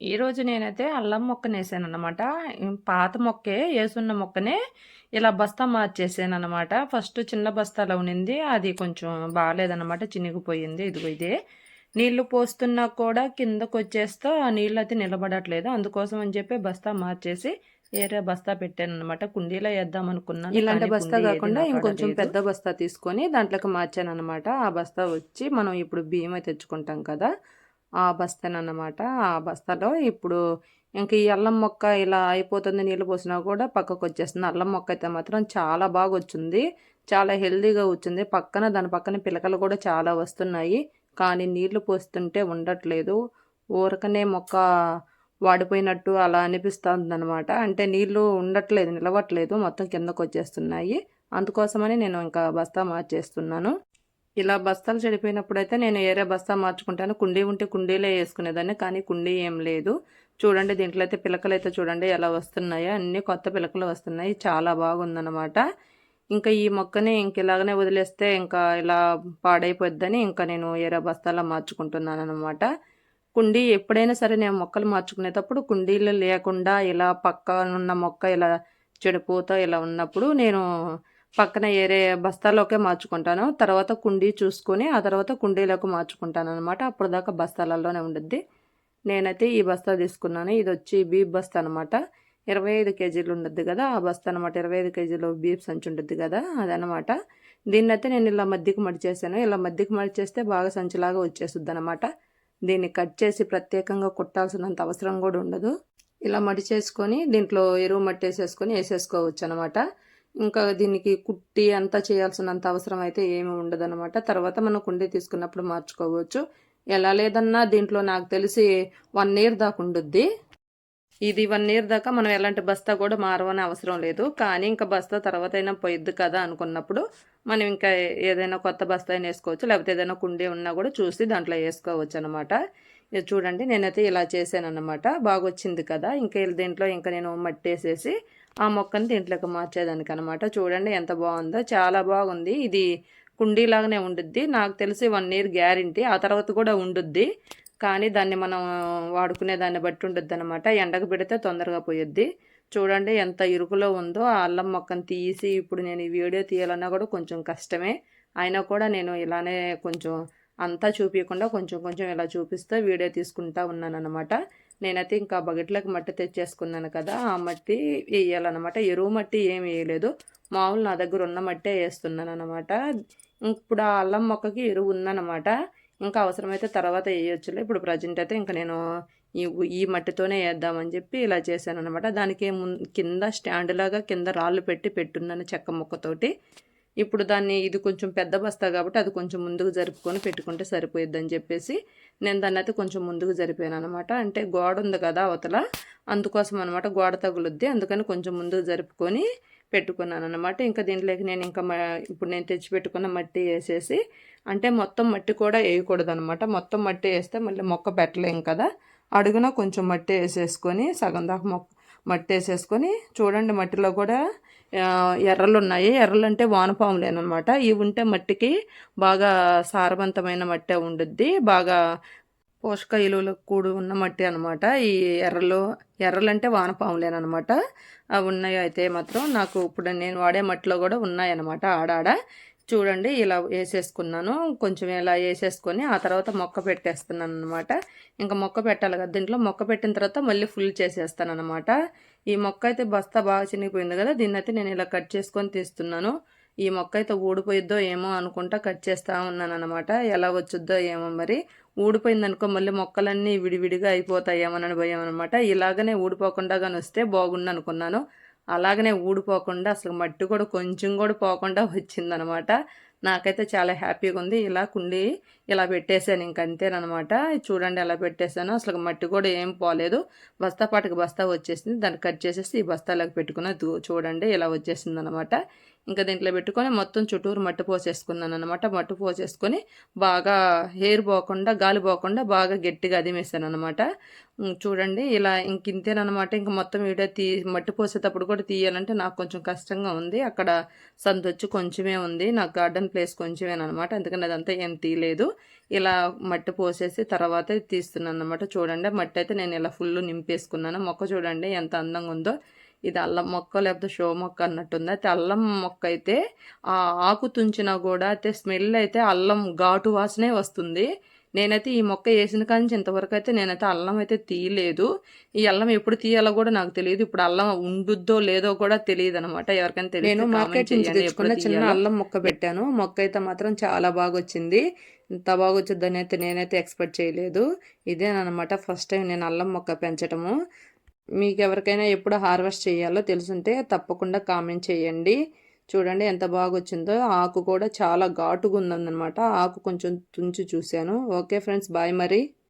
ఈరోజు నేనైతే అల్లం మొక్కని వేసానన్నమాట పాత మొక్కే వేసున్న మొక్కనే ఇలా బస్తా మార్చేసానమాట ఫస్ట్ చిన్న బస్తాలో ఉన్నింది అది కొంచెం బాగాలేదన్నమాట చినిగిపోయింది. ఇదిగో ఇదే. నీళ్ళు పోస్తున్నా కూడా కిందకు వచ్చేస్తా ఆ నీళ్ళు అయితే నిలబడట్లేదు. అందుకోసం అని చెప్పి బస్తా మార్చేసి వేరే బస్తా పెట్టాను అనమాట కుండీలో వేద్దాం అనుకున్నాను ఇలాంటి బస్తా కాకుండా ఇంకొంచెం పెద్ద బస్తా తీసుకొని దాంట్లోకి మార్చాను అనమాట ఆ బస్తా వచ్చి మనం ఇప్పుడు బియ్యం తెచ్చుకుంటాం కదా ఆ బస్తానన్నమాట. ఆ బస్తాలో ఇప్పుడు ఇంక ఈ అల్లం మొక్క ఇలా అయిపోతుంది నీళ్ళు పోసినా కూడా పక్కకు వచ్చేస్తుంది అల్లం మొక్క అయితే మాత్రం చాలా బాగా వచ్చింది చాలా హెల్దీగా వచ్చింది. పక్కన దాని పక్కన పిలకలు కూడా చాలా వస్తున్నాయి. కానీ నీళ్ళు పోస్తుంటే ఉండట్లేదు. ఊరకనే మొక్క వాడిపోయినట్టు అలా అనిపిస్తుంది అనమాట అంటే నీళ్ళు ఉండట్లేదు నిలవట్లేదు. మొత్తం కిందకు వచ్చేస్తున్నాయి అందుకోసమని నేను ఇంకా బస్తా మార్చేస్తున్నాను. ఇలా బస్తాలు చెడిపోయినప్పుడు అయితే నేను ఏరే బస్తా మార్చుకుంటాను. కుండీ ఉంటే కుండీలే వేసుకునేదాన్ని కానీ కుండీ ఏం లేదు. చూడండి దీంట్లో అయితే పిలకలు అయితే చూడండి ఎలా వస్తున్నాయో. అన్ని కొత్త పిలకలు వస్తున్నాయి. చాలా బాగుందన్నమాట. ఇంకా ఈ మొక్కని ఇంక ఇలాగనే వదిలేస్తే ఇంకా ఇలా పాడైపోద్దని ఇంకా నేను ఏరే బస్తాలా మార్చుకుంటున్నాను అనమాట కుండీ ఎప్పుడైనా సరే నేను మొక్కలు మార్చుకునేటప్పుడు కుండీలు లేకుండా ఇలా పక్కనున్న మొక్క ఇలా చెడిపోతా ఇలా ఉన్నప్పుడు నేను పక్కన ఏరే బస్తాలోకే మార్చుకుంటాను. తర్వాత కుండీ చూసుకొని ఆ తర్వాత కుండీలోకి మార్చుకుంటాను అనమాట అప్పుడు దాకా బస్తాలలోనే ఉండుద్ది. నేనైతే ఈ బస్తా తీసుకున్నాను. ఇది వచ్చి బీఫ్ బస్తా అనమాట ఇరవై ఐదు కేజీలు ఉండద్ది కదా ఆ బస్తా అనమాట ఇరవై ఐదు కేజీలు బీఫ్ సంచి ఉండద్ది కదా అదనమాట దీన్ని అయితే నేను ఇలా మధ్యకి మడిచేసాను. ఇలా మధ్యకి మడిచేస్తే బాగా సంచిలాగా వచ్చేస్తుంది అనమాట దీన్ని కట్ చేసి ప్రత్యేకంగా కుట్టాల్సినంత అవసరం కూడా ఉండదు. ఇలా మడి చేసుకొని దీంట్లో ఎరువు మట్టి వేసేసుకొని వేసేసుకోవచ్చు అనమాట ఇంకా దీనికి కుట్టి అంతా చేయాల్సినంత అవసరం అయితే ఏమి ఉండదన్నమాట. తర్వాత మనం కుండీ తీసుకున్నప్పుడు మార్చుకోవచ్చు. ఎలా లేదన్నా దీంట్లో నాకు తెలిసి వన్ ఇయర్ దాకా ఉండుద్ది. ఇది వన్ ఇయర్ దాకా మనం ఎలాంటి బస్తా కూడా మారవని అవసరం లేదు. కానీ ఇంకా బస్తా తర్వాత అయినా పోయిద్ది కదా అనుకున్నప్పుడు మనం ఇంకా ఏదైనా కొత్త బస్తా అయినా వేసుకోవచ్చు. లేకపోతే ఏదైనా కుండీ ఉన్నా కూడా చూసి దాంట్లో వేసుకోవచ్చు అనమాట ఇది చూడండి నేనైతే ఇలా చేశాను అనమాట బాగా వచ్చింది కదా. ఇంకా దీంట్లో ఇంకా నేను మట్టి వేసేసి ఆ మొక్కని దీంట్లోకి మార్చేదానికి అనమాట చూడండి ఎంత బాగుందో చాలా బాగుంది. ఇది కుండీలాగానే ఉండుద్ది. నాకు తెలిసి వన్ ఇయర్ గ్యారంటీ. ఆ తర్వాత కూడా ఉండుద్ది. కానీ దాన్ని మనం వాడుకునే దాన్ని బట్టి ఉండుద్ది అనమాట ఎండకు పెడితే తొందరగా పోయిద్ది. చూడండి ఎంత ఇరుకులో ఉందో. ఆ అల్లం మొక్కను తీసి ఇప్పుడు నేను ఈ వీడియో తీయాలన్నా కూడా కొంచెం కష్టమే. అయినా కూడా నేను ఇలానే కొంచెం అంతా చూపించకుండా కొంచెం కొంచెం ఇలా చూపిస్తూ వీడియో తీసుకుంటా ఉన్నాను అనమాట నేనైతే ఇంకా బకెట్లకు మట్టి తెచ్చేసుకున్నాను కదా ఆ మట్టి వేయాలన్నమాట. ఎరువు మట్టి ఏం వేయలేదు. మామూలు నా దగ్గర ఉన్న మట్టే వేస్తున్నాను అనమాట ఇప్పుడు ఆ అల్లం మొక్కకి ఎరువు ఉందన్నమాట. ఇంకా అవసరమైతే తర్వాత వేయొచ్చులే. ఇప్పుడు ప్రజెంట్ అయితే ఇంకా నేను ఈ ఈ మట్టితోనే వేద్దామని చెప్పి ఇలా చేశాను అనమాట దానికి కింద స్టాండ్ లాగా కింద రాళ్ళు పెట్టి పెట్టున్నాను చెక్క మొక్కతోటి. ఇప్పుడు దాన్ని ఇది కొంచెం పెద్ద బస్తా కాబట్టి అది కొంచెం ముందుకు జరుపుకొని పెట్టుకుంటే సరిపోయిద్దని చెప్పేసి నేను దాన్ని అయితే కొంచెం ముందుకు జరిపాను అనమాట అంటే గోడ ఉంది కదా అవతల అందుకోసం అనమాట గోడ తగులుద్ది. అందుకని కొంచెం ముందుకు జరుపుకొని పెట్టుకున్నాను అనమాట ఇంకా దీంట్లోకి నేను ఇంకా ఇప్పుడు నేను తెచ్చి పెట్టుకున్న మట్టి వేసేసి అంటే మొత్తం మట్టి కూడా వేయకూడదు అనమాట మొత్తం మట్టి వేస్తే మళ్ళీ మొక్క పెట్టలేం కదా. అడుగున కొంచెం మట్టి వేసేసుకొని సగం దాకా మొక్క మట్టి వేసేసుకొని చూడండి మట్టిలో కూడా ఎర్రలు ఉన్నాయి ఎర్రలు అంటే వానపాములేనమాట. ఇవి ఉంటే మట్టికి బాగా సారవంతమైన మట్టి ఉండుద్ది. బాగా పోషక విలువలకు కూడి ఉన్న మట్టి అనమాట ఈ ఎర్రలు ఎర్రలు అంటే వానపాములేనమాట అవి ఉన్నాయి అయితే మాత్రం. నాకు ఇప్పుడు నేను వాడే మట్టిలో కూడా ఉన్నాయన్నమాట ఆడాడ. చూడండి ఇలా వేసేసుకున్నాను. కొంచెం ఇలా వేసేసుకొని ఆ తర్వాత మొక్క పెట్టేస్తున్నాను అనమాట ఇంకా మొక్క పెట్టాలి కదా దీంట్లో మొక్క పెట్టిన తర్వాత మళ్ళీ ఫుల్ చేసేస్తాను అనమాట ఈ మొక్క అయితే బస్తా బాగా చినిగిపోయింది కదా దీన్ని అయితే నేను ఇలా కట్ చేసుకొని తీస్తున్నాను. ఈ మొక్క అయితే ఊడిపోయిద్దో ఏమో అనుకుంటా కట్ చేస్తూ ఉన్నాను అనమాట ఎలా వచ్చుద్దో ఏమో మరి. ఊడిపోయింది అనుకో మళ్ళీ మొక్కలన్నీ విడివిడిగా అయిపోతాయేమోనని భయం అనమాట ఇలాగనే ఊడిపోకుండా కానీ వస్తే బాగుండు అనుకున్నాను అలాగనే ఊడిపోకుండా అసలు మట్టి కూడా కొంచెం కూడా పోకుండా వచ్చిందనమాట. నాకైతే చాలా హ్యాపీగా ఉంది. ఇలా కుండి ఇలా పెట్టేశాను ఇంక అంతేనమాట చూడండి ఎలా పెట్టేశాను. అసలు మట్టి కూడా ఏం పోలేదు. బస్తా పాటికి బస్తా వచ్చేసింది. దాన్ని కట్ చేసేసి ఈ బస్తాలోకి పెట్టుకున్న చూడండి ఇలా వచ్చేసింది అనమాట ఇంకా దీంట్లో పెట్టుకొని మొత్తం చుట్టూరు మట్టి పోసేసుకున్నాను అనమాట మట్టి పోసేసుకొని బాగా హెయిర్ పోకుండా గాలి పోకుండా బాగా గట్టిగా అదిమేసాను అనమాట చూడండి ఇలా ఇంక ఇంతేనమాట ఇంక మొత్తం వీడియో తీ మట్టి పోసేటప్పుడు కూడా తీయాలంటే నాకు కొంచెం కష్టంగా ఉంది. అక్కడ సంతొచ్చి కొంచెమే ఉంది. నాకు గార్డెన్ ప్లేస్ కొంచెమేనమాట అందుకని అదంతా ఏం తీయలేదు. ఇలా మట్టి పోసేసి తర్వాత తీస్తున్నాను అనమాట చూడండి మట్టి అయితే నేను ఇలా ఫుల్ నింపేసుకున్నాను. మొక్క చూడండి ఎంత అందంగా ఉందో. ఇది అల్లం మొక్క లేకపోతే షో మొక్క అన్నట్టుంది. అయితే అల్లం మొక్క అయితే ఆ ఆకు తుంచినా కూడా అయితే స్మెల్ అయితే అల్లం ఘాటు వాసనే వస్తుంది. నేనైతే ఈ మొక్క వేసిన కానీ ఇంతవరకు అయితే నేనైతే అల్లం అయితే తీయలేదు. ఈ అల్లం ఎప్పుడు తీయాలో కూడా నాకు తెలియదు. ఇప్పుడు అల్లం ఉండుద్దో లేదో కూడా తెలియదు అనమాట ఎవరికైనా తెలియదు నేను మార్కెట్ నుంచి చిన్న అల్లం మొక్క పెట్టాను. మొక్క అయితే మాత్రం చాలా బాగా వచ్చింది ఇంత బాగా వచ్చిందని అయితే నేనైతే ఎక్స్పెక్ట్ చేయలేదు. ఇదేనమాట ఫస్ట్ టైం నేను అల్లం మొక్క పెంచటము. మీకు ఎవరికైనా ఎప్పుడు హార్వెస్ట్ చేయాలో తెలుసుంటే తప్పకుండా కామెంట్ చేయండి. చూడండి ఎంత బాగా వచ్చిందో ఆకు కూడా చాలా ఘాటుగా ఉందన్నమాట ఆకు కొంచెం తుంచి చూశాను. ఓకే ఫ్రెండ్స్ బాయ్ మరి.